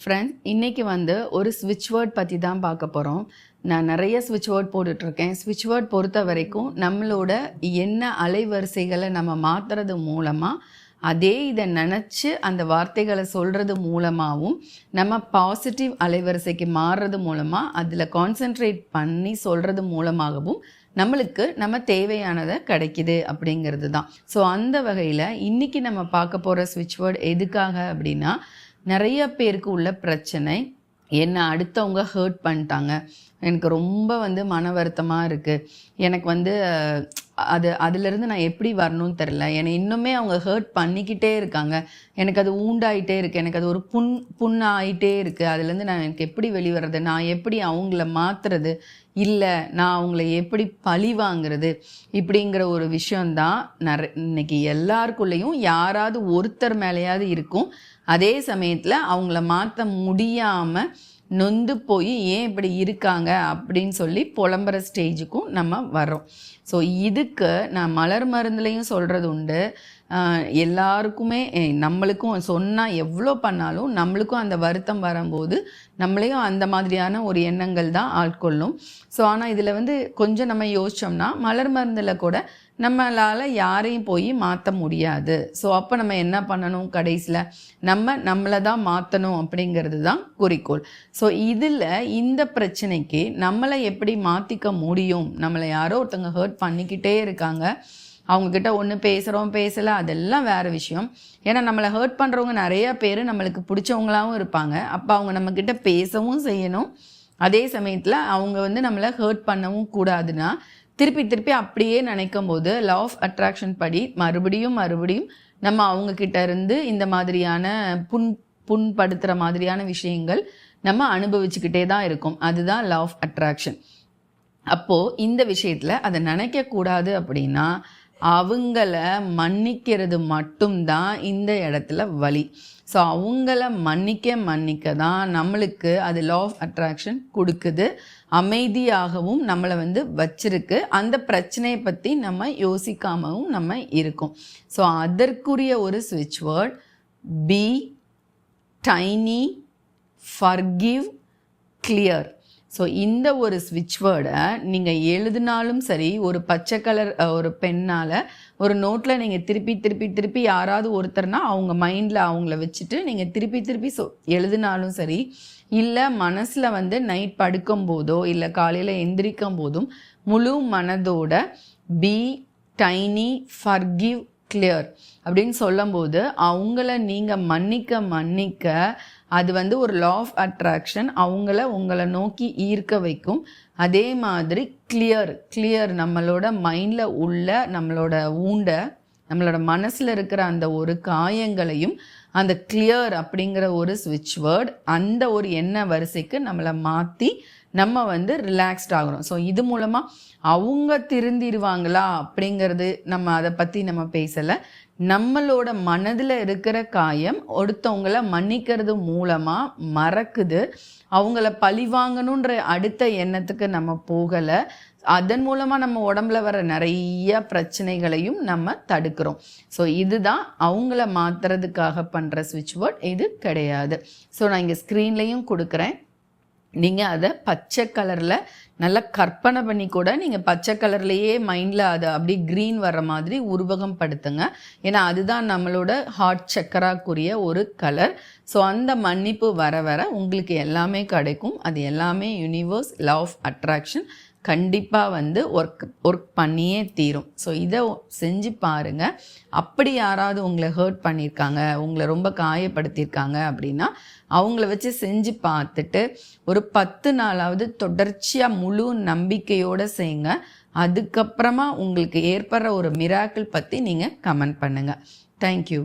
Friends இன்றைக்கி வந்து ஒரு ஸ்விட்ச் வேர்ட் பற்றி தான் பார்க்க போகிறோம் நான் நிறைய ஸ்விட்ச் வேர்ட் போட்டுட்ருக்கேன். ஸ்விட்ச் வேர்ட் பொறுத்த வரைக்கும் நம்மளோட என்ன அலைவரிசைகளை நம்ம மாற்றுறது மூலமாக அதே இதை நினச்சி அந்த வார்த்தைகளை சொல்கிறது மூலமாகவும் நம்ம பாசிட்டிவ் அலைவரிசைக்கு மாறுறது மூலமாக அதில் கான்சென்ட்ரேட் பண்ணி சொல்கிறது மூலமாகவும் நம்மளுக்கு நம்ம தேவையானதை கிடைக்குது அப்படிங்கிறது தான் ஸோ அந்த வகையில் இன்றைக்கி நம்ம பார்க்க போகிற ஸ்விட்ச் வேர்ட் எதுக்காக அப்படின்னா நிறைய பேருக்கு உள்ள பிரச்சனை. என்னை அடுத்தவங்க ஹர்ட் பண்ணிட்டாங்க. எனக்கு ரொம்ப வந்து மன வருத்தமாக இருக்குது எனக்கு வந்து அது அதுலேருந்து நான் எப்படி வரணும்னு தெரில என்னை இன்னுமே அவங்க ஹர்ட் பண்ணிக்கிட்டே இருக்காங்க. எனக்கு அது ஊண்டாயிட்டே இருக்குது எனக்கு அது ஒரு புண் புண்ணாயிட்டே இருக்குது அதுலேருந்து நான் எனக்கு எப்படி வெளிவரது நான் எப்படி அவங்கள மாற்றுறது இல்லை நான் அவங்கள எப்படி பழி வாங்குறது? இப்படிங்கிற ஒரு விஷயந்தான் நிற இன்னைக்கு எல்லாருக்குள்ளேயும் யாராவது ஒருத்தர் மேலேயாவது இருக்கும். அதே சமயத்தில் அவங்கள மாற்ற முடியாமல் நொந்து போய் ஏன் இப்படி இருக்காங்க அப்படின்னு சொல்லி புலம்புற ஸ்டேஜுக்கும் நம்ம வரோம் ஸோ இதுக்கு நான் மலர் மருந்துலையும் சொல்கிறது உண்டு. எல்லாருக்குமே நம்மளுக்கும் சொன்னால் எவ்வளோ பண்ணாலும் நம்மளுக்கும் அந்த வருத்தம் வரும்போது நம்மளையும் அந்த மாதிரியான ஒரு எண்ணங்கள் தான் ஆட்கொள்ளும். ஸோ ஆனால் இதில் வந்து கொஞ்சம் நம்ம யோசித்தோம்னா மலர் மருந்தில் கூட நம்மளால் யாரையும் போய் மாற்ற முடியாது. ஸோ அப்போ நம்ம என்ன பண்ணணும் கடைசியில் நம்ம நம்மளை தான் மாற்றணும் அப்படிங்கிறது தான் குறிக்கோள். ஸோ இதில் இந்த பிரச்சனைக்கு நம்மளை எப்படி மாற்றிக்க முடியும்? நம்மளை யாரோ ஒருத்தவங்க ஹர்ட் பண்ணிக்கிட்டே இருக்காங்க. அவங்கக்கிட்ட ஒன்று பேசுகிறோம் பேசலை அதெல்லாம் வேறு விஷயம். ஏன்னா நம்மளை ஹர்ட் பண்ணுறவங்க நிறைய பேர் நம்மளுக்கு பிடிச்சவங்களாவும் இருப்பாங்க. அப்போ அவங்க நம்மக்கிட்ட பேசவும் செய்யணும். அதே சமயத்தில் அவங்க வந்து நம்மளை ஹர்ட் பண்ணவும் கூடாதுன்னா திருப்பி திருப்பி அப்படியே நினைக்கும் போது லா ஆஃப் அட்ராக்ஷன் படி மறுபடியும் மறுபடியும் நம்ம அவங்க கிட்ட இருந்து இந்த மாதிரியான புண் புண்படுத்துகிற மாதிரியான விஷயங்கள் நம்ம அனுபவிச்சுக்கிட்டே தான் இருக்கும். அதுதான் லா ஆஃப் அட்ராக்ஷன் அப்போது இந்த விஷயத்தில் அதை நினைக்கக்கூடாது அப்படின்னா அவங்கள மன்னிக்கிறது மட்டும்தான் இந்த இடத்துல வழி ஸோ அவங்கள மன்னிக்க மன்னிக்க தான் நம்மளுக்கு அது லா ஆஃப் அட்ராக்ஷன் கொடுக்குது. அமைதியாகவும் நம்மளை வந்து வச்சிருக்கு. அந்த பிரச்சனையை பற்றி நம்ம யோசிக்காமவும் நம்ம இருக்கோம். ஸோ அதற்குரிய ஒரு ஸ்விட்ச் word be tiny forgive clear so இந்த ஒரு ஸ்விட்ச் வேர்டை நீங்கள் எழுதினாலும் சரி ஒரு பச்சை கலர் ஒரு பெண்ணால் ஒரு நோட்டில் நீங்கள் திருப்பி திருப்பி திருப்பி யாராவது ஒருத்தர்னா அவங்க மைண்டில் அவங்கள வச்சுட்டு நீங்கள் திருப்பி திருப்பி சொ எழுதினாலும் சரி இல்லை மனசில் வந்து நைட் படுக்கும் போதோ இல்லை காலையில் எந்திரிக்கும் போதும் முழு மனதோட பி டைனி ஃபர்கிவ் கிளியர் அப்படின்னு சொல்லும்போது அவங்கள நீங்கள் மன்னிக்க மன்னிக்க அது வந்து ஒரு லா ஆஃப் அட்ராக்ஷன் அவங்கள உங்களை நோக்கி ஈர்க்க வைக்கும். அதே மாதிரி கிளியர் கிளியர் நம்மளோட மைண்டில் உள்ள நம்மளோட ஊண்டை நம்மளோட மனசில் இருக்கிற அந்த ஒரு காயங்களையும் அந்த கிளியர் அப்படிங்கிற ஒரு ஸ்விட்ச் வேர்ட் அந்த ஒரு எண்ண வரிசைக்கு நம்மளை மாற்றி நம்ம வந்து ரிலாக்ஸ்ட் ஆகிறோம் ஸோ இது மூலமாக அவங்க திருந்திடுவாங்களா அப்படிங்கிறது நம்ம அதை பற்றி நம்ம பேசலை. நம்மளோட மனதில் இருக்கிற காயம் ஒருத்தவங்கள மன்னிக்கிறது மூலமாக மறக்குது. அவங்கள பழி வாங்கணுன்ற அடுத்த எண்ணத்துக்கு நம்ம போகலை. அதன் மூலமாக நம்ம உடம்புல வர நிறைய பிரச்சனைகளையும் நம்ம தடுக்கிறோம். ஸோ இதுதான் அவங்கள மாற்றுறதுக்காக பண்ணுற சுவிட்ச் போர்ட் இது கிடையாது. ஸோ நான் இங்கே ஸ்க்ரீன்லேயும் கொடுக்குறேன். நீங்கள் அதை பச்சை கலரில் நல்லா கற்பனை பண்ணி கூட நீங்கள் பச்சை கலர்லேயே மைண்டில் அதை அப்படியே க்ரீன் வர மாதிரி உருவகம் படுத்துங்க ஏன்னா அதுதான் நம்மளோட ஹார்ட் சக்கராக்குரிய ஒரு கலர் ஸோ அந்த மன்னிப்பு வர வர உங்களுக்கு எல்லாமே கிடைக்கும். அது எல்லாமே யூனிவர்ஸ் லவ் ஆஃப் அட்ராக்ஷன் கண்டிப்பாக வந்து ஒர்க் ஒர்க் பண்ணியே தீரும். ஸோ இதை செஞ்சு பாருங்கள் அப்படி யாராவது உங்களை ஹர்ட் பண்ணியிருக்காங்க உங்களை ரொம்ப காயப்படுத்தியிருக்காங்க அப்படின்னா அவங்கள வச்சு செஞ்சு பார்த்துட்டு ஒரு பத்து நாளாவது தொடர்ச்சியாக முழு நம்பிக்கையோடு செய்யுங்க. அதுக்கப்புறமா உங்களுக்கு ஏற்படுற ஒரு மிராக்கிள் பற்றி நீங்கள் கமெண்ட் பண்ணுங்கள் தேங்க்யூ